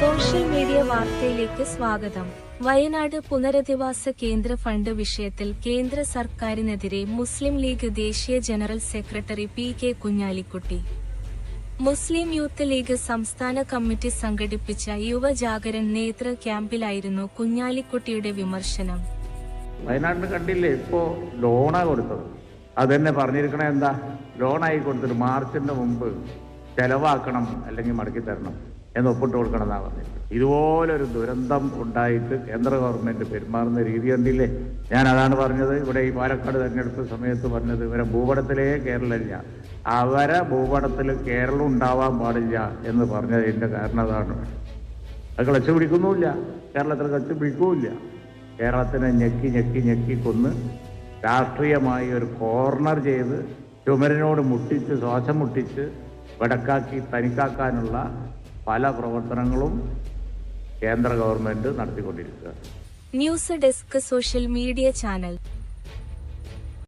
Social media വാർത്തയിലേക്ക് സ്വാഗതം. വയനാട് പുനരധിവാസ കേന്ദ്ര ഫണ്ട് വിഷയത്തിൽ കേന്ദ്ര സർക്കാരിനെതിരെ മുസ്ലിം ലീഗ് ദേശീയ general secretary P K Kunhalikutty. Muslim Youth League സംസ്ഥാന കമ്മിറ്റി സംഘടിപ്പിച്ച യുവജാഗരൻ നേതൃ ക്യാമ്പിലായിരുന്നു കുഞ്ഞാലിക്കുട്ടിയുടെ വിമർശനം. വയനാട്ടിൽ കണ്ടില്ലേ? ഇപ്പോ ലോണാ കൊടുത്തത്. അത് തന്നെ പറഞ്ഞിരിക്കണേ എന്താ? ലോണായി കൊടുത്തത് മാർച്ചിന്റെ മുമ്പ് ചെലവാക്കണം അല്ലെങ്കിൽ മടക്കി തരണം. എന്ന് ഒപ്പിട്ട് കൊടുക്കണമെന്നാണ് പറഞ്ഞത്. ഇതുപോലൊരു ദുരന്തം ഉണ്ടായിട്ട് കേന്ദ്ര ഗവൺമെന്റ് പെരുമാറുന്ന രീതി കണ്ടില്ലേ? ഞാൻ അതാണ് പറഞ്ഞത്. ഇവിടെ ഈ പാലക്കാട് തെരഞ്ഞെടുപ്പ് സമയത്ത് പറഞ്ഞത് ഇവരെ ഭൂപടത്തിലേ കേരളമില്ല അവരെ ഭൂപടത്തിൽ കേരളം ഉണ്ടാവാൻ പാടില്ല എന്ന് പറഞ്ഞതിന്റെ കാരണം അതാണ്. അത് ക്ലച്ച് പിടിക്കുന്നുമില്ല. കേരളത്തിൽ ക്ലച്ച് പിടിക്കുമില്ല. കേരളത്തിനെ ഞെക്കി ഞെക്കി ഞെക്കി കൊന്ന് രാഷ്ട്രീയമായി ഒരു കോർണർ ചെയ്ത് ചുമരനോട് മുട്ടിച്ച് ശ്വാസം മുട്ടിച്ച് വടക്കാക്കി തനിക്കാക്കാനുള്ള പല പ്രവർത്തനങ്ങളും കേന്ദ്ര government നടത്തിക്കൊണ്ടിരിക്കുക news desk social media channel.